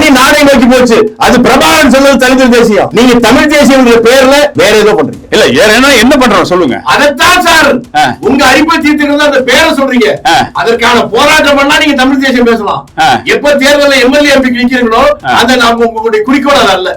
தனி நாடை நோக்கி போச்சு அது பிரபாகரன் சொன்னது தலித் தேசியம் நீங்க தமிழ் தேசியம் பேர்ல வேற ஏதோ பண்றீங்க இல்ல ஏற- என்ன பண்றோம் சொல்லுங்க அதைத்தான் சார். உங்க அரிப்பை தீர்த்துக்கிறது அந்த பேரை சொல்றீங்க. அதற்கான போராட்டம் பண்ணா நீங்க தமிழ் தேசியம் பேசலாம். எப்ப தேர்தலில் எம்எல்ஏ எம்பி நிக்கிறீங்களோ. அந்த நம்ம உங்களுடைய குறிக்கோள் அல்ல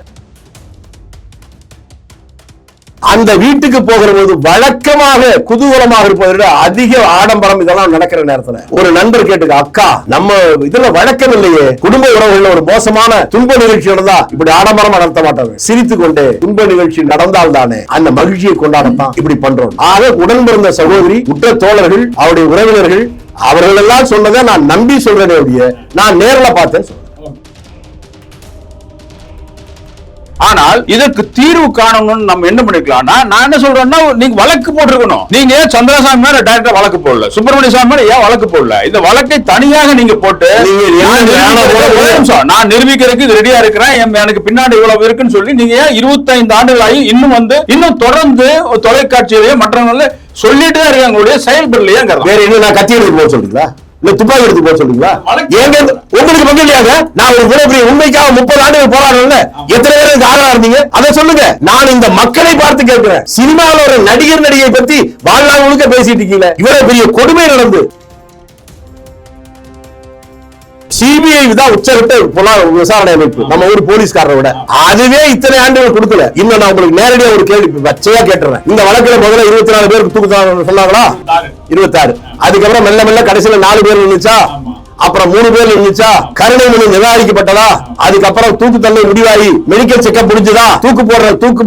அந்த வீட்டுக்கு போகிற போது வழக்கமாக குதூகலமாக இருப்பதை விட அதிக ஆடம்பரம் இதெல்லாம் நடக்கிற நேரத்துல. ஒரு நண்பர் கேட்டுக்க அக்கா நம்ம இதுல வழக்கம் இல்லையே. குடும்ப உறவுகள்ல ஒரு மோசமான துன்ப நிகழ்ச்சி நடந்தா இப்படி ஆடம்பரமா நடத்த மாட்டாங்க. சிரித்து கொண்டு துன்ப நிகழ்ச்சி நடந்தால் தானே அந்த மகிழ்ச்சியை கொண்டாடத்தான் இப்படி பண்றோம். ஆக உடன் பிறந்த சகோதரி உற்ற தோழர்கள் அவருடைய உறவினர்கள் அவர்கள் எல்லாம் சொன்னதை நான் நம்பி சொல்றேன் ஒழிய நான் நேர்ல பார்த்தேன் ஆனால் இதற்கு தீர்வு காணணும்னு நம்ம என்ன பண்ணிக்கலாம்னா நான் என்ன சொல்றேன்னா நீங்க வழக்கு போட்டிருக்கணும். நீங்க சந்திரசாமி மேல டைரக்டா வழக்கு போடல? சுப்பிரமணிய சாமி மேல ஏன் வழக்கு போடல? இந்த வழக்கை தனியாக நீங்க போட்டு நான் நிரூபிக்கிறதுக்கு- இது ரெடியா இருக்கிறேன். என் எனக்கு பின்னாடி இவ்வளவு இருக்குன்னு சொல்லி நீங்க ஏன் இருபத்தைந்து ஆண்டுகளாகி இன்னும் வந்து இன்னும் தொடர்ந்து தொலைக்காட்சியிலேயே மற்றவங்கள சொல்லிட்டு தான் இருக்காங்க. உங்களுடைய செயல்படலையே வேற என்ன நான் எடுத்து போக சொல்றீங்களா? இல்ல துப்பாக்கி எடுத்து போக சொல்றீங்களா? இந்த- உங்களுக்கு இல்லையாங்க நான் ஒரு இவ்வளவு பெரிய உண்மைக்காக முப்பது ஆண்டுகள் போராடல எத்தனை பேர் இதுக்கு ஆதரவா இருந்தீங்க? அதை சொல்லுங்க. நான் இந்த மக்களை பார்த்து கேட்கிறேன். சினிமாவில் ஒரு நடிகர் நடிகை பத்தி வாழ்நாள் முழுக்க பேசிட்டு இருக்கீங்க. இவ்வளவு பெரிய கொடுமை நடந்து சிபிஐ தான் உச்சகட்ட விசாரணை அமைப்பு. நம்ம ஊர் போலீஸ்காரரை விட. அதுவே இத்தனை ஆண்டுகள் கொடுக்கல. இன்னும் நான் உங்களுக்கு நேரடியா ஒரு கேள்வி பச்சையா கேட்டுறேன். இந்த வழக்குல முதல்ல இருபத்தி நாலு பேருக்கு தூக்கு சொன்னாங்களா? இருபத்தாறு. அதுக்கப்புறம் மெல்ல மெல்ல கடைசியில நாலு பேர் இருந்துச்சா அப்புறம் மூணு பேர் இருந்துச்சா? கருணை மனு நிராகரிக்கப்பட்டதா? அதுக்கப்புறம் தூக்கு தண்டனை முடிவாகி மெடிக்கல் செக்அப் முடிஞ்சதா? தூக்கு போடுற தூக்கு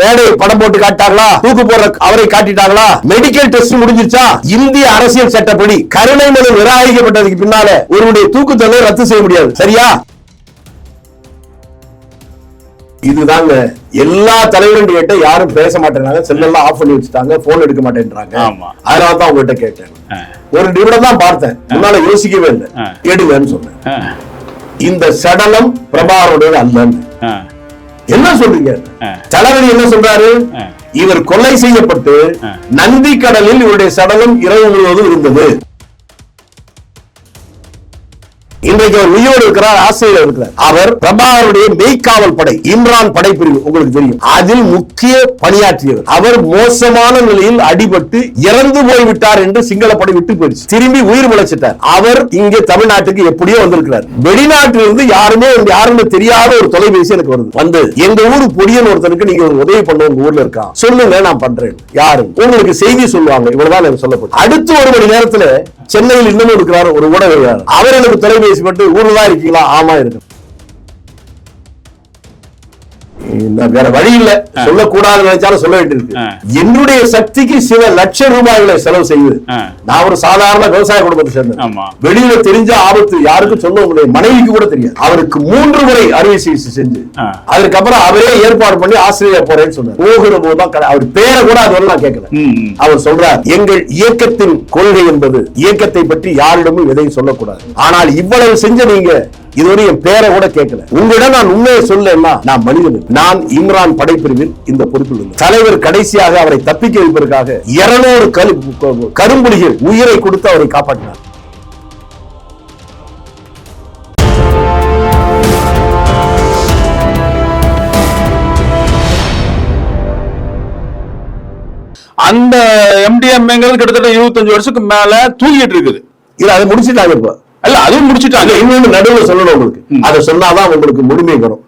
மேடை படம் போட்டு காட்டாங்களா தூக்கு போடுற அவரை காட்டிட்டாங்களா? மெடிக்கல் டெஸ்ட் முடிஞ்சிருச்சா? இந்திய அரசியல் சட்டப்படி கருணை மனு நிராகரிக்கப்பட்டதுக்கு பின்னால ஒருவருடைய தூக்கு தண்டனை ரத்து செய்ய முடியாது. சரியா? இதுதாங்க. எல்லா தலைவரும் கேட்ட யாரும் பேச மாட்டேங்கிறாங்க. செல்லெல்லாம் ஆஃப் பண்ணி வச்சுட்டாங்க. போன் எடுக்க மாட்டேன்றாங்க. அதனால தான் உங்ககிட்ட கேட்டேன். ஒரு நிமிடம் தான் பார்த்தேன். முன்னால யோசிக்கவே இல்லை. எடுங்கன்னு சொன்னேன். இந்த சடலம் பிரபாகருடைய அல்லன்னு என்ன சொல்றீங்க. தளபதி என்ன சொல்றாரு. இவர் கொலை செய்யப்பட்டு. நந்தி கடலில் இவருடைய சடலம் இரவு முழுவதும் இருந்தது. இன்றைக்கு அவர் உயிரோடு இருக்கிறார் ஆசிரியர் இருக்கிறார். அவர் பிரபாகருடைய மெய்க்காவல் படை இம்ரான் படைப்பிரிவு உங்களுக்கு தெரியும். அதில் முக்கிய பணியாற்றியவர். அவர் மோசமான நிலையில் அடிபட்டு இறந்து போய்விட்டார் என்று சிங்கள படை விட்டு போயிடுச்சு. திரும்பி உயிர் முளைச்சிட்டார். அவர் இங்கே தமிழ்நாட்டுக்கு எப்படியோ வந்திருக்கிறார். வெளிநாட்டிலிருந்து யாருமே யாருன்னு தெரியாத ஒரு தொலைபேசி எனக்கு வருது. வந்து எங்க ஊர் பொடியன் ஒருத்தனுக்கு நீங்க ஒரு உதவி பண்ண உங்க ஊர்ல இருக்கான் சொல்லுங்க நான் பண்றேன். யாரு? உங்களுக்கு செய்தி சொல்லுவாங்க. இவ்வளவுதான் எனக்கு சொல்லப்படும் அடுத்து ஒரு மணி நேரத்துல சென்னையில் இன்னமும் இருக்கிறார் ஒரு ஊடகவியலாளர். அவர் எனக்கு தொலைபேசி பட்டு ஊர்ல தான் இருக்கீங்களா? ஆமா இருக்கு. வேற வழி இல்ல சொல்லக்கூடாதுன்னு நினைச்சாலும் சொல்ல வேண்டியிருக்கு. என்னுடைய சக்திக்கு சில லட்ச ரூபாய்களை செலவு செய்து ஆ. நான் ஒரு சாதாரண விவசாய குடும்பத்தை சேர்ந்தேன். வெளியில தெரிஞ்ச ஆபத்து யாருக்கும் சொல்ல உங்களுடைய மனைவிக்கு கூட தெரியாது அவருக்கு மூன்று முறை அறுவை சிகிச்சை செஞ்சு. அதுக்கப்புறம் அவரே ஏற்பாடு பண்ணி ஆசிரியர் போறேன்னு சொன்னார் போகிற போதுதான் அவர் பேரை கூட அதுவரை நான் கேட்கல. அவர் சொல்றார் எங்கள் இயக்கத்தின் கொள்கை என்பது இயக்கத்தை பற்றி யாரிடமும் எதையும் சொல்லக்கூடாது ஆனால் இவ்வளவு செஞ்ச நீங்க இதுவரை என் பேரை கூட கேட்கல. உங்களிடம் நான் உண்மையை சொல்லலைன்னா நான் மனிதன். நான் இம்ரான் படைப்பிரிவில் இந்த பொறுப்பில் இருந்தேன் தலைவர் கடைசியாக அவரை தப்பிக்க வைப்பதற்காக இருநூறு கரும்புலிகள் உயிரை கொடுத்து அவரை காப்பாற்றினார். அந்த எம்டிஎம்ங்கிறது கிட்டத்தட்ட இருபத்தஞ்சு வருஷத்துக்கு மேல தூங்கிட்டு இருக்குது. இல்ல அதை முடிச்சுட்டாங்க இப்ப. அல்ல அதுவும் முடிச்சிட்டாங்க. இன்னொன்னு நடுவுல சொல்லணும் உங்களுக்கு. அதை சொன்னாதான் உங்களுக்கு முழுமை வரும்.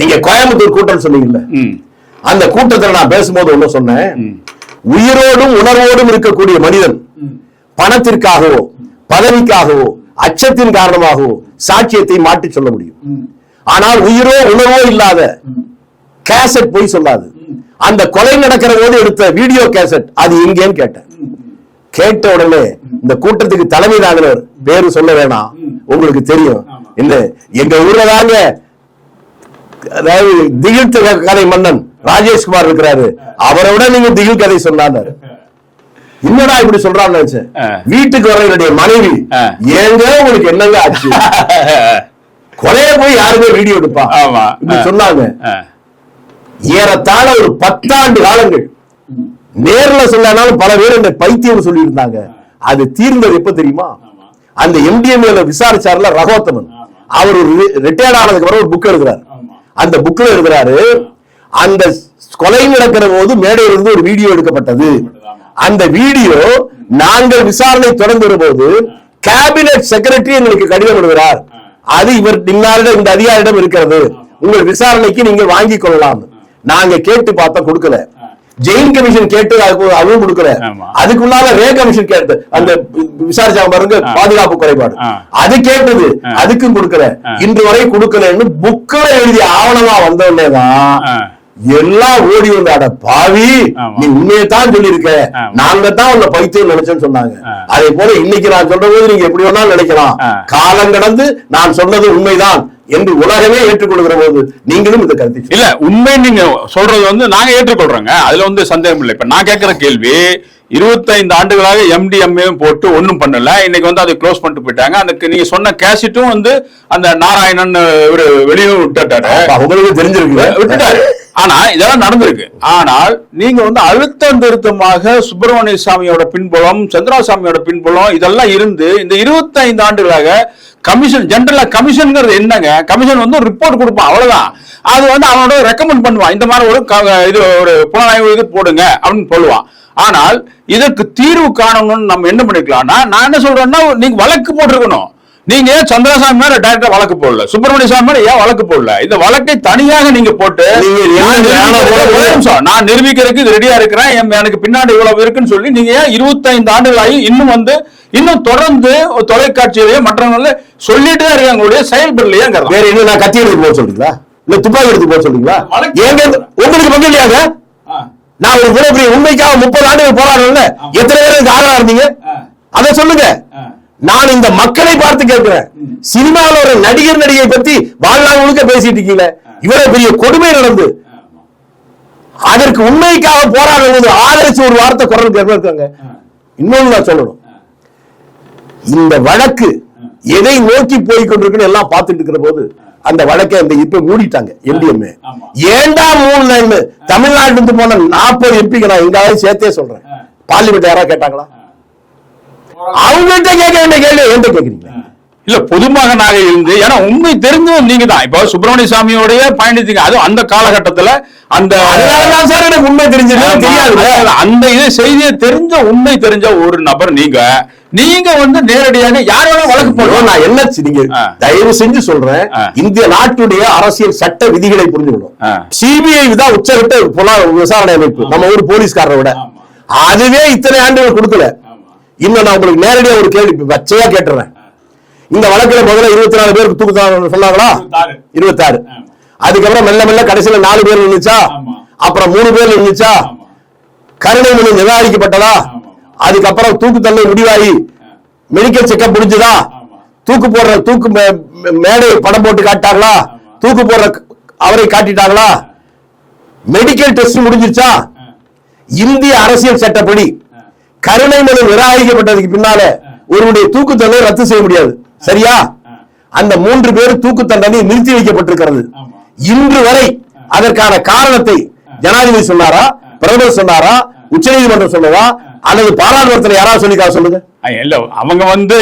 நீங்க கோயம்புத்தூர் கூட்டம் சொன்னீங்கல்ல. அந்த கூட்டத்துல நான் பேசும்போது ஒண்ணு சொன்னேன். உயிரோடும் உணர்வோடும் இருக்கக்கூடிய மனிதன் பணத்திற்காகவோ பதவிக்காகவோ அச்சத்தின் காரணமாகவோ சாட்சியத்தை மாற்றி சொல்ல முடியும். ஆனால் உயிரோ உணர்வோ இல்லாத கேசட் போய் சொல்லாது. அந்த கொலை நடக்கிற போது எடுத்த வீடியோ கேசட் அது எங்கேன்னு கேட்டேன். கேட்ட உடனே இந்த கூட்டத்துக்கு தலைமை தாங்கினர் பேரு சொல்ல வேணாம். உங்களுக்கு தெரியும். இல்ல எங்க ஊர்ல தாங்க அதாவது திகில் கதை மன்னன் ராஜேஷ்குமார் இருக்கிறாரு. அவரை விட நீங்க திகில் கதை சொன்னாரு என்னடா இப்படி சொல்றான்னு நினைச்சேன். வீட்டுக்கு வர என்னுடைய மனைவி. ஏங்க உங்களுக்கு என்னங்க ஆச்சு? கொலைய போய் யாருமே வீடியோ எடுப்பா. இப்படி. சொன்னாங்க. ஏறத்தாழ ஒரு பத்தாண்டு காலங்கள். நேர்ல சொல்லானாலும் பல பேர் இந்த பைத்தியம் சொல்லி இருந்தாங்க அது தீர்ந்தது எப்ப தெரியுமா? அந்த எம்டிஎம்ஏல விசாரிச்சார்ல ரகோத்தமன். அவர் ரிட்டையர்ட் ஆனதுக்கு அப்புறம் ஒரு புக் எழுதுறாரு அந்த புக்ல எழுதுறாரு அந்த கொலை நடக்கிற போது மேடையில் இருந்து ஒரு வீடியோ எடுக்கப்பட்டது. அந்த வீடியோ நாங்கள் விசாரணை தொடர்ந்து வரும்போது கேபினட் செக்ரட்டரி எங்களுக்கு கடிதம் எழுதுகிறார் அது இவர் இன்னாரிடம் இந்த அதிகாரிடம் இருக்கிறது. உங்கள் விசாரணைக்கு நீங்க வாங்கிக் கொள்ளலாம். நாங்க கேட்டு பார்த்தா கொடுக்கல. ஜெயின் கமிஷன் கேட்டு அதுக்கு அதுவும் கொடுக்கல ஆமா. அதுக்குள்ளால ரே கமிஷன் கேட்டு அந்த விசாரிச்சாங்க பாருங்க பாதுகாப்பு குறைபாடு. அது கேட்டது. அதுக்கும் கொடுக்கல ஆ. இன்று வரை கொடுக்கலன்னு புக்ல எழுதிய ஆவணமா வந்த உடனேதான் ஆ. எல்லாம் ஓடி வந்து அட பாவி. நீ உண்மையை தான் சொல்லியிருக்க. நாங்க தான் உன்னை பைத்தியம் நினைச்சோன்னு சொன்னாங்க. அதே போல இன்னைக்கு நான் சொல்ற போது நீங்க எப்படி வேணாலும் நினைக்கலாம். காலம் கடந்து நான் சொன்னது உண்மைதான் என்று உலகமே ஏற்றுக்கொள்கிற போது நீங்களும் இந்த கருத்தை. இல்ல உண்மை நீங்க சொல்றது வந்து நாங்க ஏற்றுக்கொள்றோங்க. அதுல வந்து சந்தேகம் இல்லை. இப்ப நான் கேட்கிற கேள்வி 25 ஆண்டுகளாக எம்டிஎம்ஏ போட்டு ஒண்ணும் பண்ணல. இன்னைக்கு வந்து அதை க்ளோஸ் பண்ணிட்டு போயிட்டாங்க. அதுக்கு நீங்க சொன்ன கேசிட்டும் வந்து அந்த நாராயணன் இவரு வெளியும் விட்டுட்டாரு. அப்ப உங்களுக்கு தெரிஞ்சிருக்கு விட்டுட்டாரு. ஆனா இதெல்லாம் நடந்திருக்கு. ஆனால் நீங்க வந்து அழுத்தம் திருத்தமாக சுப்பிரமணிய சாமியோட பின்புலம் சந்திராசாமியோட பின்புலம் இதெல்லாம் இருந்து இந்த 25 ஆண்டுகளாக கமிஷன் ஜென்ரலா கமிஷன்ங்கிறது என்னங்க? கமிஷன் வந்து ரிப்போர்ட் கொடுப்பான் அவ்வளவுதான். அது வந்து அவனோட ரெக்கமெண்ட் பண்ணுவான். இந்த மாதிரி ஒரு க- இது ஒரு புலனாய்வு இது போடுங்க அப்படின்னு சொல்லுவான். ஆனால் இதற்கு தீர்வு காணணும்னு நம்ம என்ன பண்ணிக்கலாம்னா நான் என்ன சொல்றேன்னா நீங்க வழக்கு போட்டிருக்கணும். நீங்க ஏன் சந்திரசாமி மேல டைரக்டா வழக்கு போடல? சுப்பிரமணிய சாமி மேல ஏன் வழக்கு போடல? இந்த வழக்கை தனியாக நீங்க போட்டு நான் நிரூபிக்கிறதுக்கு- ரெடியா இருக்கிறேன். என் எனக்கு பின்னாடி இவ்வளவு இருக்குன்னு சொல்லி நீங்க ஏன் 25 ஆண்டுகளாகி இன்னும் வந்து இன்னும் தொடர்ந்து தொலைக்காட்சியிலேயே மற்றவங்கள சொல்லிட்டு தான் இருக்காங்க உங்களுடைய செயல்படலையேங்கிறது வேற என்ன நான் கத்தி எடுத்து போக சொல்றீங்களா? இல்ல துப்பாக்கி எடுத்து போக சொல்றீங்களா? ஏங்க உங்களுக்கு பங்கு இல்லையாங்க நான் ஒரு பெரிய உண்மைக்காக முப்பது ஆண்டுகள் போராடல எத்தனை பேர் இதுக்கு ஆதரவா இருந்தீங்க? அதை சொல்லுங்க. நான் இந்த மக்களை பார்த்து கேட்கிறேன். சினிமாவில் ஒரு நடிகர் நடிகை பத்தி வாழ்நாள் முழுக்க பேசிட்டு இருக்கீங்க. இவ்வளவு பெரிய கொடுமை நடந்து. அதற்கு உண்மைக்காக போராடும்போது ஆதரிச்சு ஒரு வார்த்தை குரல் கேட்பாங்க இன்னொன்னு நான் சொல்லணும். இந்த வழக்கு எதை நோக்கி போய் கொண்டிருக்குன்னு எல்லாம் பார்த்துட்டு இருக்கிற போது அந்த வழக்கை அந்த இப்ப மூடிட்டாங்க எம்டிஎம்ஏ. ஏண்டா மூணு லைன் தமிழ்நாட்டுல இருந்து போன நாற்பது எம்பிக்கு நான் எங்காவது சேர்த்தே சொல்றேன். பார்லிமெண்ட் யாரா கேட்டாங்களா? அவங்கள்ட்ட கேட்க வேண்டிய கேள்வி என்கிட்ட கேக்குறீங்க இல்ல பொதுமகனாக இருந்து ஏன்னா உண்மை தெரிஞ்சவன் நீங்க தான் இப்போ சுப்பிரமணிய சாமியோடைய பயணித்தீங்க அதுவும் அந்த காலகட்டத்துல அந்த சார் எனக்கு உண்மை தெரிஞ்சிருக்கு தெரியாது. அந்த இது செய்தியை தெரிஞ்ச உண்மை தெரிஞ்ச ஒரு நபர் நீங்க. நீங்க வந்து நேரடியாக யார் வேணா வழக்கு ஐயோ, போடலாம். நான் என்ன நீங்க. தயவு செஞ்சு சொல்றேன். இந்திய நாட்டுடைய அரசியல் சட்ட விதிகளை புரிஞ்சுக்கணும். சிபிஐ தான் உச்சகட்ட விசாரணை அமைப்பு. நம்ம ஊர் போலீஸ்காரரை விட. அதுவே இத்தனை ஆண்டுகள் கொடுக்கல. இன்னும் நான் உங்களுக்கு நேரடியா ஒரு கேள்வி பச்சையா கேட்டுறேன். இந்த வழக்குல முதல்ல இருபத்தி நாலு பேருக்கு தூக்கு சொன்னாங்களா? இருபத்தாறு. அதுக்கப்புறம் மெல்ல மெல்ல கடைசியில நாலு பேர் ஆமா. அப்புறம் மூணு பேர் இருந்துச்சா கருணை மனு நிராகரிக்கப்பட்டதா? அதுக்கப்புறம் தூக்கு தண்டனை முடிவாகி மெடிக்கல் செக்கப் முடிஞ்சதா? தூக்கு போடுற தூக்கு மேடை படம் போட்டு காட்டாங்களா தூக்கு போடுற அவரை காட்டிட்டாங்களா? மெடிக்கல் டெஸ்ட் முடிஞ்சிருச்சா? இந்திய அரசியல் சட்டப்படி கருணை மனு நிராகரிக்கப்பட்டதுக்கு பின்னால ஒருவருடைய தூக்கு தண்டனை ரத்து செய்ய முடியாது. சரியா? அந்த மூன்று பேர் தூக்கு தண்டனை நிறுத்தி வைக்கப்பட்டிருக்கிறது. இன்று வரை அதற்கான காரணத்தை ஜனாதிபதி சொன்னாரா? பிரதமர் சொன்னாரா? உச்சநீதிமன்றம் சொன்னதா அல்லது பாராளுமன்றத்தில் யாராவது சொல்லிக்கா சொல்லுங்க. இல்ல அவங்க வந்து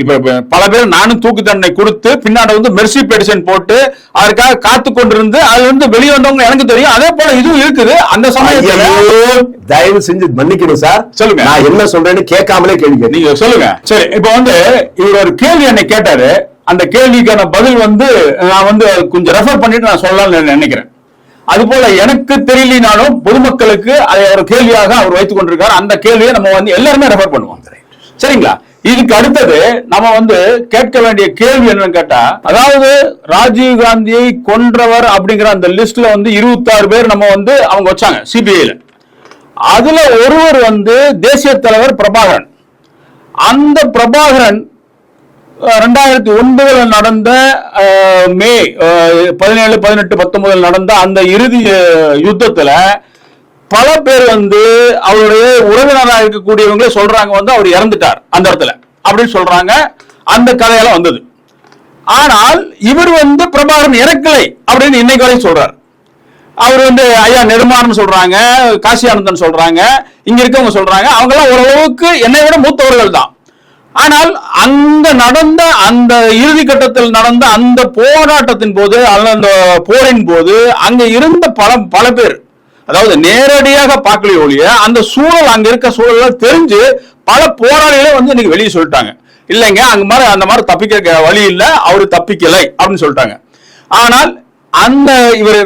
இப்ப பல பேர் நானும் தூக்கு தண்டனை கொடுத்து பின்னாடி வந்து மெர்சி பெடிஷன் போட்டு அதற்காக காத்து கொண்டிருந்து அது வந்து வெளியே வந்தவங்க எனக்கு தெரியும். அதே போல இதுவும் இருக்குது. அந்த சமயத்துல தயவு செஞ்சு மன்னிக்கணும் சார். சொல்லுங்க. நான் என்ன சொல்றேன்னு கேட்காமலே கேள்வி. நீங்க சொல்லுங்க. சரி இப்ப வந்து இவர் ஒரு கேள்வி என்னை கேட்டாரு. அந்த கேள்விக்கான பதில் வந்து நான் வந்து கொஞ்சம் ரெஃபர் பண்ணிட்டு நான் சொல்லலாம்னு நினைக்கிறேன். அது போல எனக்கு தெரியலினாலும் பொதுமக்களுக்கு அதை ஒரு கேள்வியாக அவர் வைத்துக் கொண்டிருக்கார். அந்த கேள்வியை நம்ம வந்து எல்லாருமே ரெஃபர் பண்ணுவோம். சரிங்களா? இதுக்கு அடுத்தது நம்ம வந்து கேட்க வேண்டிய கேள்வி என்னன்னு கேட்டா அதாவது ராஜீவ் காந்தியை கொன்றவர் அப்படிங்கிற அந்த லிஸ்ட்ல வந்து 26 பேர் நம்ம வந்து அவங்க வச்சாங்க சிபிஐல அதுல ஒருவர் வந்து தேசிய தலைவர் பிரபாகரன். அந்த பிரபாகரன் ரெண்டாயிரத்தி ஒன்பதுல நடந்த மே பதினேழு பதினெட்டு பத்தொன்பதுல நடந்த அந்த இறுதி யுத்தத்துல பல பேர் வந்து அவருடைய உறவினராக இருக்கக்கூடியவங்களே சொல்றாங்க வந்து அவர் இறந்துட்டார் அந்த இடத்துல அப்படின்னு சொல்றாங்க. அந்த கதையெல்லாம் வந்தது. ஆனால் இவர் வந்து பிரபாகரன் இறக்கலை அப்படின்னு இன்னைக்கு வரையும் சொல்றார். அவர் வந்து ஐயா நெடுமாறன் சொல்றாங்க காசி ஆனந்தன் சொல்றாங்க இங்க இருக்கவங்க சொல்றாங்க. அவங்க எல்லாம் ஓரளவுக்கு என்னை விட மூத்தவர்கள் தான். ஆனால் அந்த நடந்த அந்த இறுதி கட்டத்தில் நடந்த அந்த போராட்டத்தின் போது அல்ல அந்த போரின் போது அங்க இருந்த பல பல பேர் அதாவது நேரடியாக பார்க்கலையே ஒழிய அந்த சூழல் அங்க இருக்க சூழல தெரிஞ்சு பல போராளிகளே வந்து இன்னைக்கு வெளியே சொல்லிட்டாங்க. இல்லைங்க அங்க மாதிரி அந்த மாதிரி தப்பிக்க வழி இல்லை அவரு தப்பிக்கலை அப்படின்னு சொல்லிட்டாங்க. ஆனால் அந்த இவர்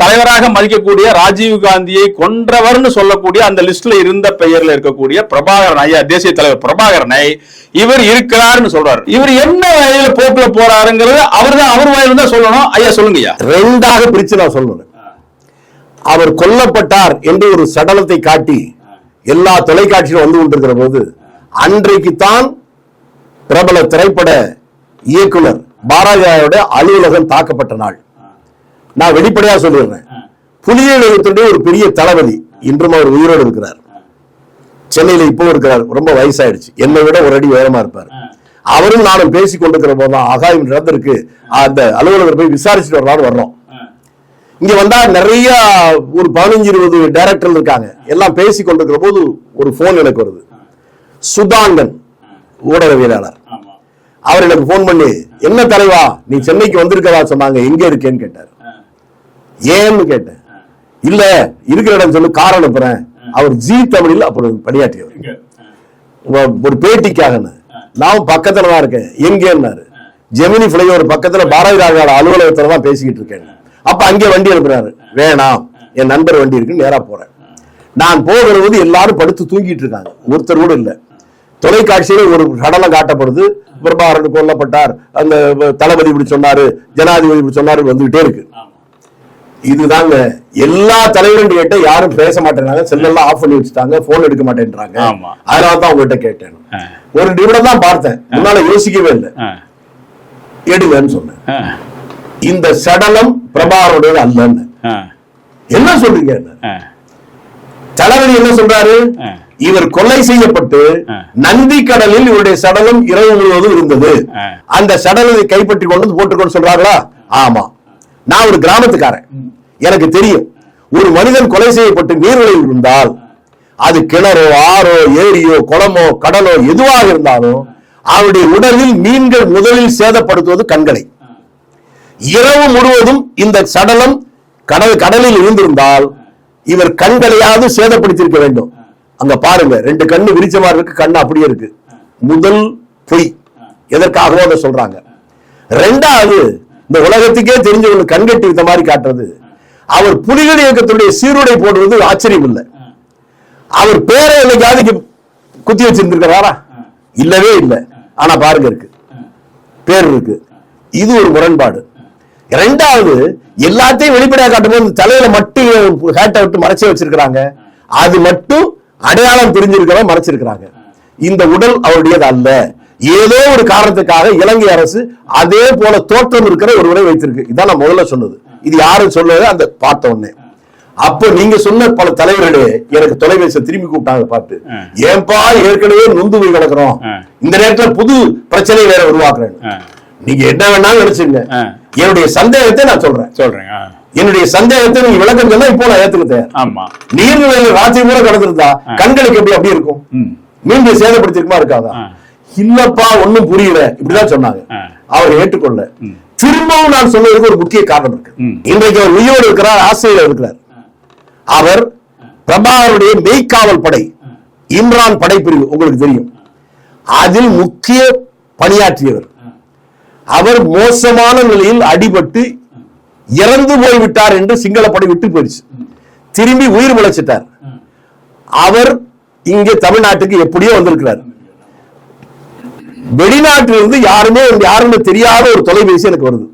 தலைவராக மதிக்கக்கூடிய ராஜீவ் காந்தியை கொன்றவர்னு சொல்லக்கூடிய அந்த லிஸ்ட்ல இருந்த பெயர்ல இருக்கக்கூடிய பிரபாகரன் ஐயா தேசிய தலைவர் பிரபாகரனை இவர் இருக்கிறாருன்னு சொல்றாரு. இவர் என்ன வயதுல போக்குல போறாருங்கிறது அவர் தான் அவர் வயதுல தான் சொல்லணும். ஐயா சொல்லுங்க ஐயா. ரெண்டாக பிரிச்சு நான் சொல்லணும். அவர் கொல்லப்பட்டார் என்று ஒரு சடலத்தை காட்டி எல்லா தொலைக்காட்சியிலும் வந்து கொண்டிருக்கிற போது அன்றைக்குத்தான் பிரபல திரைப்பட இயக்குனர் பாரதியாரோட அலுவலகம் தாக்கப்பட்ட நாள். நான் வெளிப்படையா சொல்லிடுறேன் புலிகளுடைய ஒரு பெரிய தளபதி. இன்றும் அவர் உயிரோடு இருக்கிறார். சென்னையில இப்போ இருக்கிறார். ரொம்ப வயசாயிடுச்சு. என்னை விட ஒரு அடி உயரமா இருப்பார். அவரும் நானும் பேசி கொண்டிருக்கிற போதுதான் ஆகாயம் நடந்திருக்கு. அந்த அலுவலகர் போய் விசாரிச்சுட்டு வரலாம்னு வர்றோம். இங்க வந்தா நிறைய ஒரு பதினஞ்சு இருபது டைரக்டர் இருக்காங்க. எல்லாம் பேசி கொண்டிருக்கிற போது ஒரு போன் எனக்கு வருது. சுதாங்கன் ஊடகவியலாளர். அவர் எனக்கு போன் பண்ணி என்ன தலைவா நீ சென்னைக்கு வந்திருக்கதா? சொன்னாங்க. எங்க இருக்கேன்னு கேட்டார். ஏன்னு கேட்டேன். இல்ல இருக்கிற இடம் சொல்லு கார் அனுப்புறேன். அவர் ஜி தமிழில் அப்புறம் பணியாற்றியவர். ஒரு பேட்டிக்காக நான் பக்கத்துல தான் இருக்கேன். எங்கேன்னாரு? ஜெமினி பிளையோவர் பக்கத்துல பாரதி ராஜாவோட அலுவலகத்துல தான் பேசிக்கிட்டு இருக்கேன். அப்ப அங்கே வண்டி அனுப்புறாரு. வேணாம். என் நண்பர் வண்டி இருக்கு நேரா போறேன். நான் போகிற போது எல்லாரும் படுத்து தூங்கிட்டு இருக்காங்க. ஒருத்தர் கூட இல்ல. தொலைக்காட்சியில ஒரு சடலம் காட்டப்படுது. பிரபாகரன் கொல்லப்பட்டார். அந்த தளபதி இப்படி சொன்னாரு ஜனாதிபதி இப்படி சொன்னாரு வந்துகிட்டே இருக்கு. இதுதாங்க. எல்லா தலைவரும் கேட்ட யாரும் பேச மாட்டேங்கிறாங்க செல்லெல்லாம் ஆஃப் பண்ணி வச்சுட்டாங்க. போன் எடுக்க மாட்டேன்றாங்க. அதனால தான் உங்ககிட்ட கேட்டேன். ஒரு நிமிடம் தான் பார்த்தேன் முன்னால யோசிக்கவே இல்லை. எடுங்கன்னு சொன்னேன். இந்த சடலம் பிரபாகருடையது அல்லன்னு. என்ன சொல்றீங்க தளபதி என்ன சொல்றாரு. இவர் கொலை செய்யப்பட்டு. நந்தி கடலில் இவருடைய சடலம் இரவு முழுவதும் இருந்தது. அந்த சடலத்தை கைப்பற்றி கொண்டு போட்டுக்கொண்டு சொல்றாங்களா ஆமா. நான் ஒரு கிராமத்துக்காரன். எனக்கு தெரியும். ஒரு மனிதன் கொலை செய்யப்பட்டு நீர்நிலையில் இருந்தால் அது கிணறோ ஆறோ ஏரியோ குளமோ கடலோ எதுவாக இருந்தாலும் அவருடைய உடலில் மீன்கள் முதலில் சேதப்படுத்துவது கண்களை. இரவு முழுவதும் இந்த சடலம் கடல் கடலில் இருந்திருந்தால் இவர் கண்களையாவது சேதப்படுத்தியிருக்க வேண்டும். அங்க பாருங்க ரெண்டு கண்ணு விரிச்ச மாதிரி இருக்கு கண்ணு அப்படியே இருக்கு. முதல் பொய். எதற்காகவோ அதை சொல்றாங்க. ரெண்டாவது இந்த உலகத்துக்கே தெரிஞ்சவங்க கண்கட்டி வித்த மாதிரி காட்டுறது. அவர் புலிகள் இயக்கத்துடைய சீருடை போடுவது ஆச்சரியம் இல்லை. அவர் பேரை என்னைக்காவது குத்தி வச்சிருந்திருக்கிறாரா? இல்லவே இல்லை. ஆனா பாருங்க இருக்கு. பேர் இருக்கு. இது ஒரு முரண்பாடு. இரண்டாவது எல்லாத்தையும் வெளிப்படையா காட்டும்போது இந்த தலையில மட்டும் ஹேட்டை விட்டு மறைச்சே வச்சிருக்கிறாங்க. அது மட்டும் அடையாளம் தெரிஞ்சிருக்கிறத மறைச்சிருக்கிறாங்க. இந்த உடல் அவருடையது அல்ல. ஏதோ ஒரு காரணத்துக்காக இலங்கை அரசு அதே போல தோற்றம் இருக்கிற ஒருவரை வைத்திருக்கு. இதான் நான் முதல்ல சொன்னது. இது யாரும் சொன்னது அந்த பார்த்த உடனே. அப்போ நீங்க சொன்ன பல தலைவர்களே எனக்கு தொலைபேசி திரும்பி கூப்பிட்டாங்க பார்த்து. ஏன்பா ஏற்கனவே நொந்து போய் கிடக்குறோம். இந்த நேரத்துல புது பிரச்சனை வேற உருவாக்குறேன். நீங்க என்ன வேணாலும் நினைச்சுங்க. என்னுடைய சந்தேகத்தை நான் சொல்றேன். சொல்றேன். என்னுடைய சந்தேகத்தை நீங்க விளக்கம் சொன்னா இப்போ நான் ஏத்துக்க தயார். ஆமா. நீர்நிலையில ராத்திரி பூரா கடந்திருந்தா கண்களுக்கு எப்படி அப்படி இருக்கும். மீண்டும் சேதப்படுத்திருக்குமா இருக்காதா. இல்லப்பா ஒண்ணும் புரியல. இப்படிதான் சொன்னாங்க. அவர் ஏற்றுக்கொள்ள. திரும்பவும் நான் சொன்னதுக்கு ஒரு முக்கிய காரணம் இருக்கு. இன்றைக்கு அவர் உயிரோடு இருக்கிறார் ஆசிரியர் இருக்கிறார். அவர் பிரபாகருடைய மெய்க்காவல் படை இம்ரான் படைப்பிரிவு உங்களுக்கு தெரியும். அதில் முக்கிய பணியாற்றியவர். அவர் மோசமான நிலையில் அடிபட்டு இறந்து போய்விட்டார் என்று சிங்களப்படை விட்டு போயிடுச்சு. திரும்பி உயிர் முளைச்சிட்டார். அவர் இங்கே தமிழ்நாட்டுக்கு எப்படியோ வந்திருக்கிறார். வெளிநாட்டிலிருந்து யாருமே யாருமே தெரியாத ஒரு தொலைபேசி எனக்கு வருது.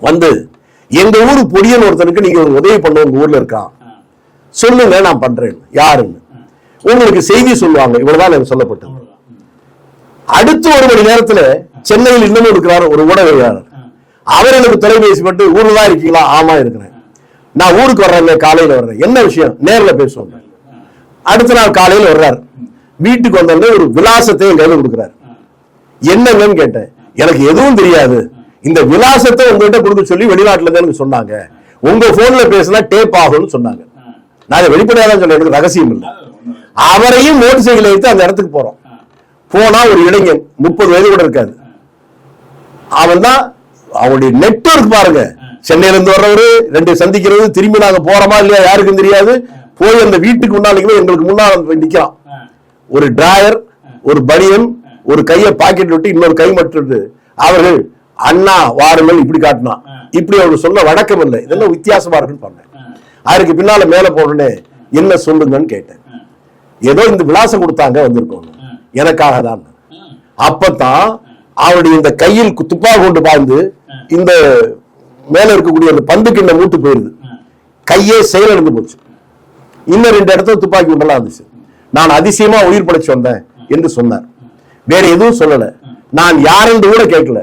வந்து எங்க ஊர் பொடியன் ஒருத்தனுக்கு நீங்க ஒரு உதவி பண்ண உங்க ஊர்ல இருக்கான். சொல்லுங்க நான் பண்றேன். யாருன்னு. உங்களுக்கு செய்தி சொல்லுவாங்க. இவ்வளவுதான் எனக்கு சொல்லப்பட்டது. அடுத்து ஒரு மணி நேரத்துல சென்னையில் இன்னமும் இருக்கிறார் ஒரு ஊடகவியலாளர். அவர் எனக்கு தொலைபேசி பட்டு ஊர்ல தான் இருக்கீங்களா? ஆமா இருக்கிறேன். நான் ஊருக்கு வர்றேன் காலையில வர்றேன். என்ன விஷயம்? நேர்ல பேசுவோம் அடுத்த நாள் காலையில வர்றாரு. வீட்டுக்கு வந்தோடனே ஒரு விலாசத்தை என் கையில் கொடுக்குறாரு. என்னங்கன்னு கேட்டேன். எனக்கு எதுவும் தெரியாது. இந்த விலாசத்தை உங்ககிட்ட கொடுக்க சொல்லி வெளிநாட்டுல இருந்து எனக்கு சொன்னாங்க. உங்க போன்ல பேசினா டேப் ஆகும்னு சொன்னாங்க. நான் வெளிப்படையாக தான் சொல்றேன் எனக்கு ரகசியம் இல்லை. அவரையும் மோட்டர் சைக்கிள் வைத்து அந்த இடத்துக்கு போறோம். போனா ஒரு இளைஞன் முப்பது வயது கூட இருக்காது. அவன் தான் அவனுடைய நெட்வொர்க் பாருங்க. சென்னையில இருந்து வர்றவரு ரெண்டு சந்திக்கிறது திரும்பி நாங்க போறோமா இல்லையா யாருக்கும் தெரியாது. போய் அந்த வீட்டுக்கு முன்னாடி எங்களுக்கு முன்னால் நிக்கிறான். ஒரு டிராயர் ஒரு பனியன் ஒரு கையை பாக்கெட் விட்டு இன்னொரு கை மட்டும் அவர்கள் அண்ணா வாருங்கள் இப்படி காட்டினான். இப்படி அவர் சொல்ல வழக்கம் இல்லை. இதெல்லாம் வித்தியாசமா இருக்குன்னு பண்ணேன் அதுக்கு பின்னால மேல போனோடனே என்ன சொல்லுங்கன்னு கேட்டேன். ஏதோ இந்த விலாசம் கொடுத்தாங்க வந்திருக்கோம் எனக்காக தான். அப்பதான் அவருடைய இந்த கையில் கு- துப்பாக்கி கொண்டு பாய்ந்து இந்த மேல இருக்கக்கூடிய அந்த பந்து கிண்ண மூட்டு போயிருது. கையே செயலிழந்து போச்சு. இன்னும் ரெண்டு இடத்துல துப்பாக்கி குண்டெல்லாம் இருந்துச்சு. நான் அதிசயமா உயிர் படைச்சு வந்தேன் என்று சொன்னார். வேற எதுவும் சொல்லல நான் யாரென்று கூட கேட்கல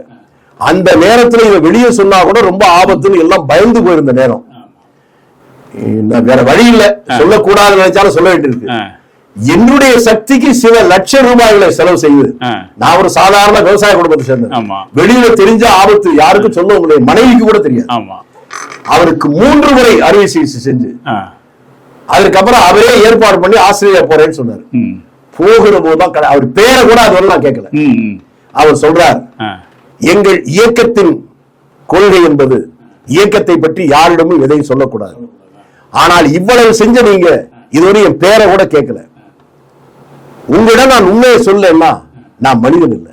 அந்த நேரத்துல இதை வெளியே சொன்னா கூட ரொம்ப ஆபத்துன்னு எல்லாம் பயந்து போயிருந்த நேரம் வேற வழி இல்ல சொல்லக்கூடாதுன்னு நினைச்சாலும் சொல்ல வேண்டியிருக்கு. என்னுடைய சக்திக்கு சில லட்சம் ரூபாய்களை செலவு செய்யுது ஆ. நான் ஒரு சாதாரண விவசாய குடும்பத்தை சேர்ந்தேன். வெளியில தெரிஞ்ச ஆபத்து யாருக்கும் சொல்ல உங்களுடைய மனைவிக்கு கூட தெரியாது அவருக்கு மூன்று முறை அறுவை சிகிச்சை செஞ்சு. அதுக்கப்புறம் அவரே ஏற்பாடு பண்ணி ஆஸ்திரேலியா போறேன்னு சொன்னாரு. போகிற போதுதான் கடை- அவர் பேரை கூட அது வரலாம் கேட்கல. அவர் சொல்றார். எங்கள் இயக்கத்தின் கொள்கை என்பது இயக்கத்தை பற்றி யாரிடமும் எதையும் சொல்லக்கூடாது. ஆனால் இவ்வளவு செஞ்ச நீங்க இதுவரை என் பேரை கூட கேட்கல. உங்களிடம் நான் உண்மையை சொல்லலைன்னா நான் மனிதன் இல்லை.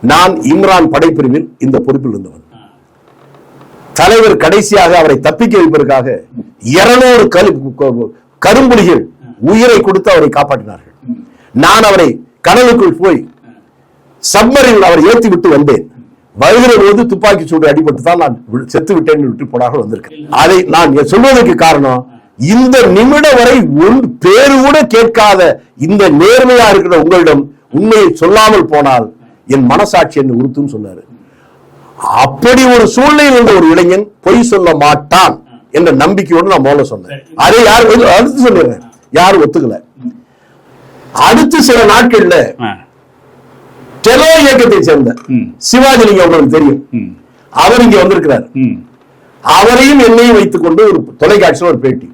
நான் இம்ரான் படைப்பிரிவில் இந்த பொறுப்பில் இருந்தவன். தலைவர் கடைசியாக அவரை தப்பிக்க வைப்பதற்காக இருநூறு கரு கரும்புலிகள் உயிரை கொடுத்து அவரை காப்பாற்றினார்கள். நான் அவரை கடலுக்குள் போய் சப்மரில் அவரை ஏற்றி விட்டு வந்தேன். வருகிற போது துப்பாக்கி சூடு அடிபட்டு தான் நான் செத்து விட்டேன் விட்டு போனாக வந்திருக்கேன். அதை நான் சொல்வதற்கு காரணம் இந்த நிமிடம் வரை ஒன் பேரு கூட கேட்காத இந்த நேர்மையா இருக்கிற உங்களிடம் உண்மையை சொல்லாமல் போனால் என் மனசாட்சி என்னை உறுத்துன்னு சொன்னாரு. அப்படி ஒரு சூழ்நிலையில் இருந்த ஒரு இளைஞன் பொய் சொல்ல மாட்டான் என்ற நம்பிக்கையோடு நான் முதல்ல சொன்னேன். அதை யார் அடுத்து சொல்லிடுறேன். யாரும் ஒத்துக்கல. அடுத்து சில நாட்கள்ல. டெலோ இயக்கத்தை சேர்ந்த. சிவாஜி நீங்க உங்களுக்கு தெரியும். அவர் இங்க வந்திருக்கிறார். அவரையும் என்னையும் வைத்துக் கொண்டு ஒரு தொலைக்காட்சியில் ஒரு பேட்டி.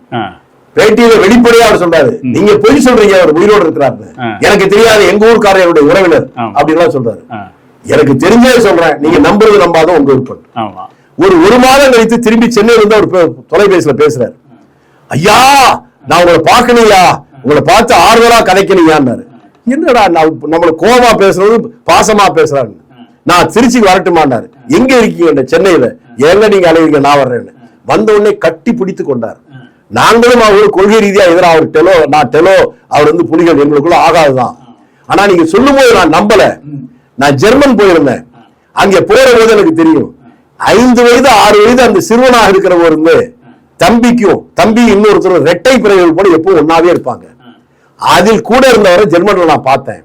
பேட்டியில வெளிப்படையா அவர் சொல்றாரு நீங்க பொய் சொல்றீங்க அவர் உயிரோடு இருக்கிறாரு. எனக்கு தெரியாது எங்க ஊர்க்காரர் என்னுடைய உறவினர். அப்படின்லாம் சொல்றாரு. எனக்கு தெரிஞ்சே சொல்றேன் நீங்க நம்புறது நம்பாத உங்க விருப்பம் ஒரு ஒரு மாதம் கழித்து திரும்பி சென்னையில இருந்து அவர் தொலைபேசியில பேசுறாரு ஐயா நான் உங்களை பார்க்கலையா உங்களை பார்த்து ஆறுதலா கதைக்கலையான்னாரு என்னடா நான் நம்மள கோபமா பேசுறது பாசமா பேசுறாரு நான் திருச்சிக்கு வரட்டுமான்னாரு. எங்க இருக்கீங்க சென்னையில? எங்க நீங்க அலைவீங்க நான் வர்றேன்னு. வந்த உடனே கட்டி பிடித்து கொண்டார். நாங்களும் அவர் கொள்கை ரீதியா எதிராக அவர் டெலோ நான் டெலோ அவர் வந்து புலிகள் எங்களுக்குள்ள ஆகாதுதான். ஆனா நீங்க சொல்லும் போது நான் நம்பல. நான் ஜெர்மன் போயிருந்தேன். அங்க போற போது எனக்கு தெரியும். ஐந்து வயது ஆறு வயது அந்த சிறுவனாக இருக்கிறவரு தம்பிக்கும் தம்பி இன்னொருத்தரும் ரெட்டை பிறகு போல எப்பவும் ஒன்னாவே இருப்பாங்க. அதில் கூட இருந்தவரை ஜெர்மன்ல நான் பார்த்தேன்.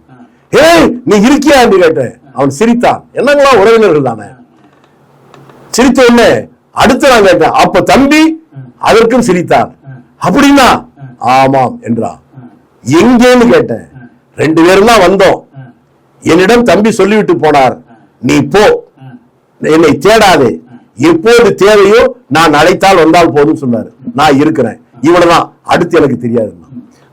ஏய் நீ இருக்கியா? என்று கேட்டேன். அவன் சிரித்தான். என்னங்களா உறவினர்கள் தானே? சிரித்த உடனே அடுத்து நான் கேட்டேன் அப்ப தம்பி? அதற்கும் சிரித்தான். அப்படின்னா? ஆமாம் என்றான். எங்கேன்னு கேட்டேன். ரெண்டு பேரும் தான் வந்தோம். என்னிடம் தம்பி சொல்லிவிட்டு போனார். நீ போ. என்னை தேடாதே. எப்போது தேவையோ நான் அழைத்தால் வந்தால் போதும் சொன்னாரு. நான் இருக்கிறேன். இவ்வளவுதான். அடுத்து எனக்கு தெரியாது.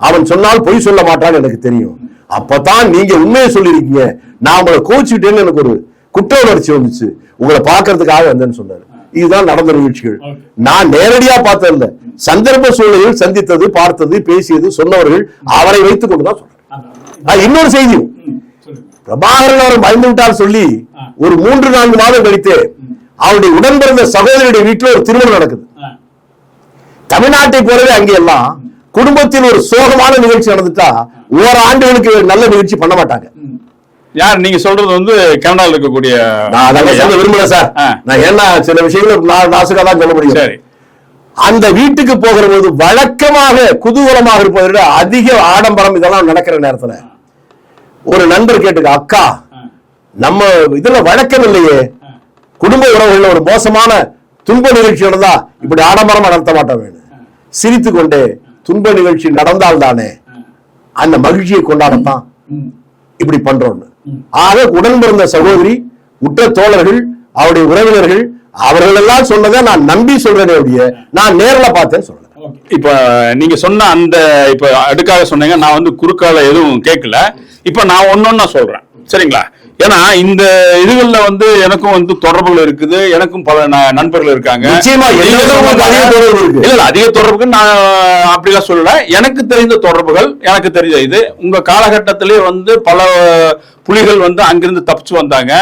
அவன் சொன்னால் பொய் சொல்ல மாட்டான்னு எனக்கு தெரியும். அப்பதான் நீங்க உண்மையை சொல்லிருக்கீங்க நான் உங்களை கோச்சுட்டேன்னு எனக்கு ஒரு குற்ற உணர்ச்சி வந்துச்சு. உங்களை பார்க்கறதுக்காக வந்தேன்னு சொன்னாரு. இதுதான் நடந்த நிகழ்ச்சிகள். நான் நேரடியா பார்த்ததில்ல. சந்தர்ப்ப சூழலில் சந்தித்தது பார்த்தது பேசியது சொன்னவர்கள் அவரை வைத்துக் கொண்டுதான் சொல்றேன். இன்னொரு செய்தியும் பிரபாகரன் அவர் பயந்து விட்டார் சொல்லி ஒரு மூன்று நான்கு மாதம் கழித்து அவருடைய உடன் பிறந்த சகோதரியுடைய வீட்டில் ஒரு திருமணம் நடக்குது. தமிழ்நாட்டை போலவே அங்கே எல்லாம் குடும்பத்தில் ஒரு சோகமான நிகழ்ச்சி நடந்துட்டா ஓர் ஆண்டுகளுக்கு நல்ல நிகழ்ச்சி பண்ண மாட்டாங்க. யார் நீங்க சொல்றது வந்து கனடால இருக்கக்கூடிய நான் சொல்ல விரும்பல சார். நான் ஏன்னா சில விஷயங்கள் நான் நாசுக்கா தான் சொல்ல முடியும். சரி. அந்த வீட்டுக்கு போகிற போது வழக்கமாக குதூகலமாக இருப்பதை விட அதிக ஆடம்பரம் இதெல்லாம் நடக்கிற நேரத்துல. ஒரு நண்பர் கேட்டுக்க அக்கா நம்ம இதுல வழக்கம் இல்லையே. குடும்ப உறவுகள்ல ஒரு மோசமான துன்ப நிகழ்ச்சி நடந்தா இப்படி ஆடம்பரமா நடத்த மாட்டோம். சிரித்து கொண்டே துன்ப நிகழ்ச்சி நடந்தால் தானே அந்த மகிழ்ச்சியை கொண்டாடத்தான் இப்படி பண்றோம்னு. ஆக உடன் பிறந்த சகோதரி உற்ற தோழர்கள் அவருடைய உறவினர்கள் அவர்கள் எல்லாம் சொன்னதை நான் நம்பி சொல்றேனே ஒழிய நான் நேரில் பார்த்தேன்னு சொல்றேன். இப்ப நீங்க சொன்ன அந்த இப்ப அடுக்காக சொன்னீங்க நான் வந்து குறுக்கால எதுவும் கேட்கல. இப்ப நான் ஒன்னொன்னா சொல்றேன். சரிங்களா? ஏன்னா இந்த இதுகள்ல வந்து எனக்கும் வந்து தொடர்புகள் இருக்குது எனக்கும் பல நண்பர்கள் இருக்காங்க. இல்ல அதிக தொடர்புக்கு நான் அப்படிலாம் சொல்லல. எனக்கு தெரிந்த தொடர்புகள் எனக்கு தெரிஞ்ச இது உங்க காலகட்டத்திலே வந்து பல புலிகள் வந்து அங்கிருந்து தப்பிச்சு வந்தாங்க.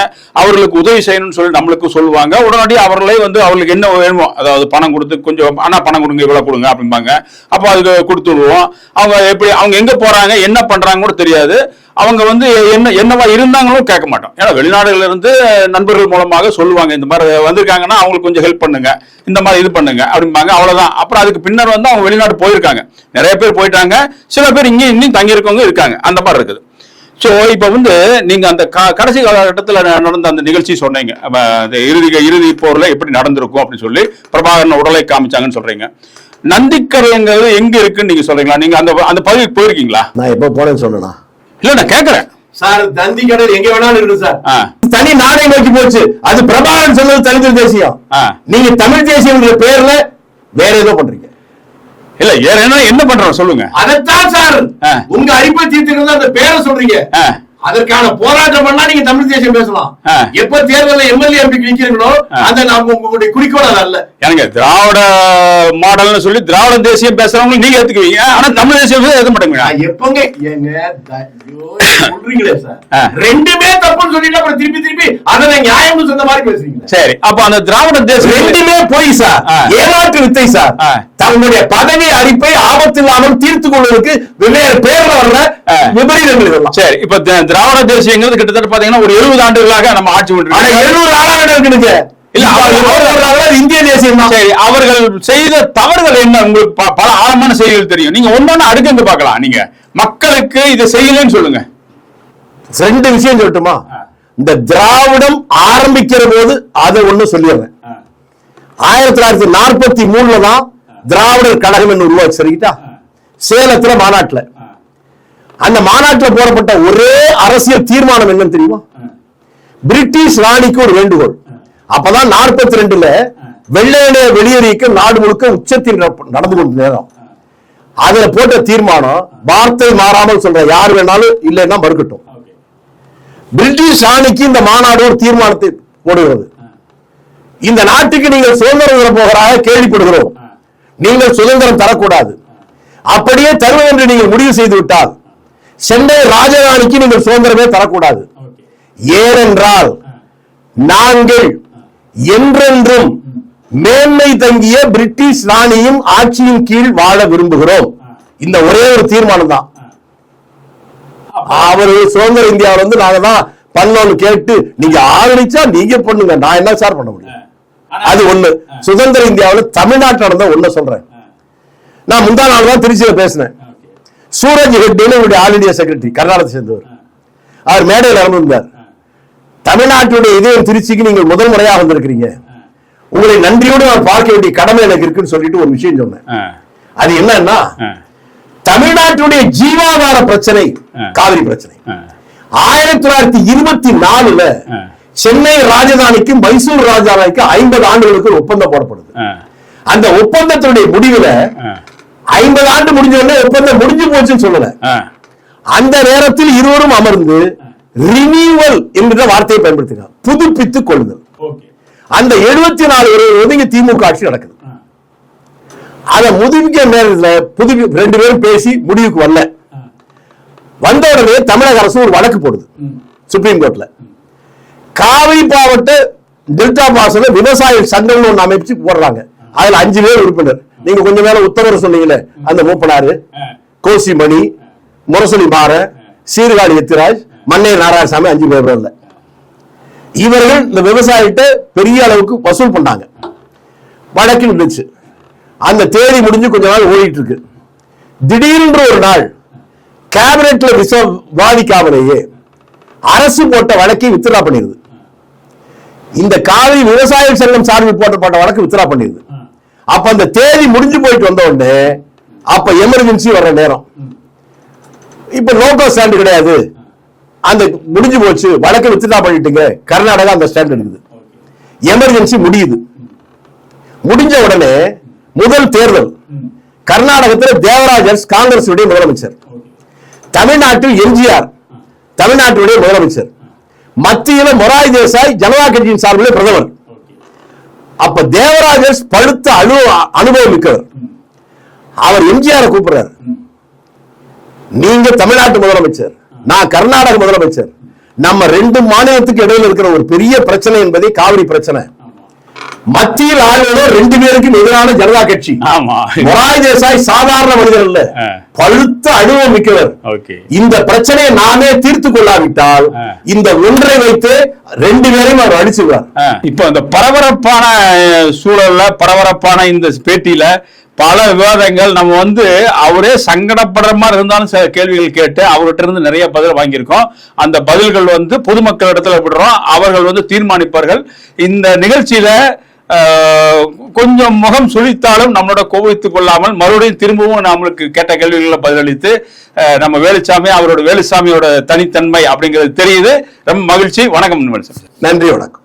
அவர்களுக்கு உதவி செய்யணும்னு சொல்லி நம்மளுக்கு சொல்லுவாங்க. உடனடி அவர்களே வந்து அவர்களுக்கு என்ன வேணுமோ அதாவது பணம் கொடுத்து கொஞ்சம் ஆனா பணம் கொடுங்க இவ்வளவு கொடுங்க அப்படிம்பாங்க. அப்போ அதுக்கு கொடுத்து விடுவோம். அவங்க எப்படி அவங்க எங்க போறாங்க என்ன பண்றாங்க கூட தெரியாது. அவங்க வந்து என்ன என்னவா இருந்தாங்களும் கேட்க மாட்டோம். ஏன்னா வெளிநாடுகள்ல இருந்து நண்பர்கள் மூலமாக சொல்லுவாங்க இந்த மாதிரி வந்திருக்காங்கன்னா அவங்களுக்கு கொஞ்சம் ஹெல்ப் பண்ணுங்க இந்த மாதிரி இது பண்ணுங்க அப்படிம்பாங்க. அவ்வளவுதான். அப்புறம் அதுக்கு பின்னர் வந்து அவங்க வெளிநாடு போயிருக்காங்க. நிறைய பேர் போயிட்டாங்க. சில பேர் இங்கே இன்னும் தங்கியிருக்கவங்க இருக்காங்க. அந்த மாதிரி இருக்குது. ஸோ இப்போ வந்து நீங்கள் அந்த க- கடைசி காலகட்டத்தில் நடந்த அந்த நிகழ்ச்சி சொன்னீங்க. அந்த இறுதி இறுதி போரில் எப்படி நடந்திருக்கும் அப்படின்னு சொல்லி பிரபாகரன் உடலை காமிச்சாங்கன்னு சொல்றீங்க. நந்திக்கரைங்கிறது எங்க இருக்குன்னு நீங்க சொல்றீங்களா? நீங்க அந்த அந்த பகுதிக்கு போயிருக்கீங்களா? நான் எப்போ போனேன்னு சொல்லணும் இல்ல நான் கேக்குறேன் சார் தந்தி கடல் எங்க வேணாலும் இருக்கு சார். தனி நாடை நோக்கி போச்சு. அது பிரபாகரன் சொன்னது தலித் தேசியம். நீங்க தமிழ் தேசியம் பேர்ல வேற ஏதோ பண்றீங்க. இல்ல வேற என்ன பண்றோம்? சொல்லுங்க. அதைத்தான் சார். உங்க அடிப்பை தீர்த்துக்கிறது அந்த பேரை சொல்றீங்க. அதற்கான போராட்டம் பண்ணா நீங்க தமிழ் தேசியம் பேசலாம். எப்ப தேர்தலில் எம்எல்ஏ எம்பி நிக்கிறீங்களோ. அந்த நம்ம உங்களுடைய குறிக்கோள் அது அல்ல எனக்கு திராவிட மாடல்னு சொல்லி திராவிட தேசியம் பேசுறவங்க நீங்க ஏத்துக்குவீங்க ஆனா தமிழ் தேசியம் ஏத்துக்க மாட்டேங்க எப்பங்க ஏங்க சொல்றீங்களே சார். ரெண்டுமே தப்புன்னு சொல்லிட்டு அப்புறம் திருப்பி திருப்பி அதை நியாயம்னு சொன்ன மாதிரி பேசுறீங்க சரி அப்ப அந்த திராவிட தேசியம் ரெண்டுமே போய் சார். ஏமாற்று வித்தை சார். தங்களுடைய பதவி அடிப்பை ஆபத்து இல்லாமல் தீர்த்து கொள்வதற்கு வெவ்வேறு பேர்ல வர்ற. விபரீதங்கள் இதெல்லாம் சரி இப்ப திராவிட தேசியங்கிறது கிட்டத்தட்ட பாத்தீங்கன்னா ஒரு எழுபது ஆண்டுகளாக நம்ம ஆட்சி இல்ல, இல்ல அவர் அவர் இந்திய தேசியம்? சரி அவர்கள் செய்த தவறுகள் என்ன? உங்களுக்கு பல ஆழமான செய்திகள் தெரியும். நீங்க ஒன்னொன்னு அடுக்கங்க பார்க்கலாம். நீங்க மக்களுக்கு இதை செய்யலன்னு சொல்லுங்க. ரெண்டு விஷயம் சொல்லட்டுமா? இந்த திராவிடம் ஆரம்பிக்கிற போது அதை ஒண்ணு சொல்லிடுறேன். ஆயிரத்தி தொள்ளாயிரத்தி நாற்பத்தி மூணுல தான் திராவிடர் கழகம் என்று உருவாச்சு சரிக்கிட்டா? சேலத்துல மாநாட்டுல. அந்த மாநாட்டில் போடப்பட்ட ஒரே அரசியல் தீர்மானம் என்னன்னு தெரியுமா? பிரிட்டிஷ் ராணிக்கு ஒரு வேண்டுகோள். அப்பதான் நாற்பத்தி ரெண்டுல வெள்ளையனைய வெளியேறிக்க நாடு முழுக்க உச்சத்தில் நடந்து கொண்ட நேரம். அதுல போட்ட தீர்மானம் வார்த்தை மாறாமல் சொல்ற யார் வேணாலும் இல்லைன்னா மறுக்கட்டும். பிரிட்டிஷ் ராணிக்கு இந்த மாநாடு ஒரு தீர்மானத்தை போடுகிறது. இந்த நாட்டுக்கு நீங்கள் சுதந்திரம் தர போகிறதாக கேள்விப்படுகிறோம். நீங்கள் சுதந்திரம் தரக்கூடாது. அப்படியே தருவது என்று நீங்கள் முடிவு செய்து விட்டால் சென்னை ராஜதானிக்கு நீங்கள் சுதந்திரமே தரக்கூடாது. ஏனென்றால் நாங்கள் என்றென்றும் மேன்மை தங்கிய பிரிட்டிஷ் ராணியும் ஆட்சியின் கீழ் வாழ விரும்புகிறோம். இந்த ஒரே ஒரு தீர்மானம் தான். அவர்கள் சுதந்திர இந்தியாவில் வந்து நாங்க தான் பண்ணோம்னு கேட்டு நீங்க ஆதரிச்சா நீங்க பண்ணுங்க. நான் என்ன சார் பண்ண முடியும்? அது ஒண்ணு. சுதந்திர இந்தியாவில் தமிழ்நாட்டில் நடந்த ஒண்ணு சொல்றேன். நான் முந்தா நாள் தான் திருச்சியில பேசினேன். சூரஜ் ஹெட்டின்னு இவருடைய ஆல் இந்தியா செக்ரட்டரி கர்நாடகத்தை சேர்ந்தவர். அவர் மேடையில் இறந்திருந்தார் தமிழ்நாட்டுடைய இதயம் திருச்சிக்கு நீங்கள் முதல் முறையாக வந்திருக்கிறீங்க. உங்களை நன்றியோடு நான் பார்க்க வேண்டிய கடமை எனக்கு இருக்குன்னு சொல்லிட்டு ஒரு விஷயம் சொன்னேன். அது என்னன்னா தமிழ்நாட்டுடைய ஜீவாதார பிரச்சனை. காவிரி பிரச்சனை. ஆயிரத்தி தொள்ளாயிரத்தி இருபத்தி நாலுல. சென்னை ராஜதானிக்கு மைசூர் ராஜதானிக்கு ஐம்பது ஆண்டுகளுக்கு ஒப்பந்தம் போடப்படுது. அந்த ஒப்பந்தத்தினுடைய முடிவுல ஐம்பது ஆண்டு முடிஞ்ச உடனே ஒப்பந்தம் முடிஞ்சு போச்சுன்னு சொல்லல. அந்த நேரத்தில் இருவரும் அமர்ந்து ரினியூவல் என்கிற வார்த்தையை பயன்படுத்தினார். புதுப்பித்துக் கொள்ளுதல். அந்த எழுபத்தி நாலு ஒதுங்கி திமுக ஆட்சி நடக்குது. அத முதுவிக்க நேரத்துல புது ரெண்டு பேரும் பேசி முடிவுக்கு வரல. வந்த உடனே தமிழக அரசு ஒரு வழக்கு போடுது. சுப்ரீம் கோர்ட்ல காவிரி மாவட்ட டெல்டா பாசன விவசாய சங்கம்னு ஒண்ணு அமைச்சு போடுறாங்க. அதுல அஞ்சு பேர் உறுப்பினர். நீங்க கொஞ்சம் மேல உத்தமர் சொன்னீங்களே அந்த மூப்பனாரு. கோசிமணி முரசொலி மாற சீர்காழி எத்திராஜ் மன்னை நாராயணசாமி அஞ்சு பேர் இல்ல. இவர்கள் இந்த விவசாயிட்ட பெரிய அளவுக்கு வசூல் பண்ணாங்க. வழக்கு இருந்துச்சு. அந்த தேதி முடிஞ்சு கொஞ்ச நாள் ஓடிட்டு இருக்கு. திடீரென்று ஒரு நாள் கேபினெட்ல விச விவாதிக்காமலேயே அரசு போட்ட வழக்கை வித்ரா பண்ணிருது. இந்த காவிரி விவசாய சங்கம் சார்பில் போட்டப்பட்ட வழக்கு வித்ரா பண்ணிருது. அப்ப அந்த தேதி முடிஞ்சு போயிட்டு வந்த உடனே அப்ப எமர்ஜென்சி வர்ற நேரம். இப்ப லோக்கல் ஸ்டாண்ட் கிடையாது. அந்த முடிஞ்சு போச்சு. வழக்கு வித்ரா பண்ணிட்டுங்க. கர்நாடகா அந்த ஸ்டாண்ட் எடுக்குது எமர்ஜென்சி முடியுது. முடிஞ்ச உடனே முதல் தேர்தல். கர்நாடகத்தில் தேவராஜர்ஸ் காங்கிரஸ் முதலமைச்சர். தமிழ்நாட்டில் எம்ஜிஆர் தமிழ்நாட்டுடைய முதலமைச்சர். மத்தியில் மொராய் தேசாய் ஜனதா கட்சியின் சார்பில் பிரதமர். அப்ப தேவராஜர் பழுத்த அனு அனுபவம் மிக்கவர். அவர் எம்ஜிஆர் கூப்பிடுறாரு. நீங்க தமிழ்நாட்டு முதலமைச்சர் நான் கர்நாடக முதலமைச்சர். நம்ம ரெண்டு மாநிலத்துக்கு இடையில இருக்கிற ஒரு பெரிய பிரச்சனை என்பதே காவிரி பிரச்சனை. மத்தியில் ஆளுநர் ரெண்டு பேருக்கும் எதிரான ஜனதா கட்சி. ஆமா. மொராய் தேசாய் சாதாரண மனிதர் அல்ல ஆ. பழுத்த அனுபவம் மிக்கவர். ஓகே. இந்த பிரச்சனையை நாமே தீர்த்து கொள்ளாவிட்டால். இந்த ஒன்றை வைத்து ரெண்டு பேரையும் அவர் அடிச்சுவார் இப்போ இந்த பரபரப்பான சூழல்ல பரபரப்பான இந்த பேட்டியில பல விவாதங்கள் நம்ம வந்து அவரே சங்கடப்படுற மாதிரி இருந்தாலும் சில கேள்விகள் கேட்டு அவர்கிட்ட இருந்து நிறைய பதில் வாங்கியிருக்கோம். அந்த பதில்கள் வந்து பொதுமக்களிடத்துல விடுறோம். அவர்கள் வந்து தீர்மானிப்பார்கள். இந்த நிகழ்ச்சியில கொஞ்சம் முகம் சுழித்தாலும் நம்மளோட கோபித்துக் கொள்ளாமல் மறுபடியும் திரும்பவும் நம்மளுக்கு கேட்ட கேள்விகளை பதிலளித்து நம்ம வேலுசாமி அவரோட வேலுசாமியோட தனித்தன்மை அப்படிங்கிறது தெரியுது. ரொம்ப மகிழ்ச்சி. வணக்கம் சார். நன்றி வணக்கம்.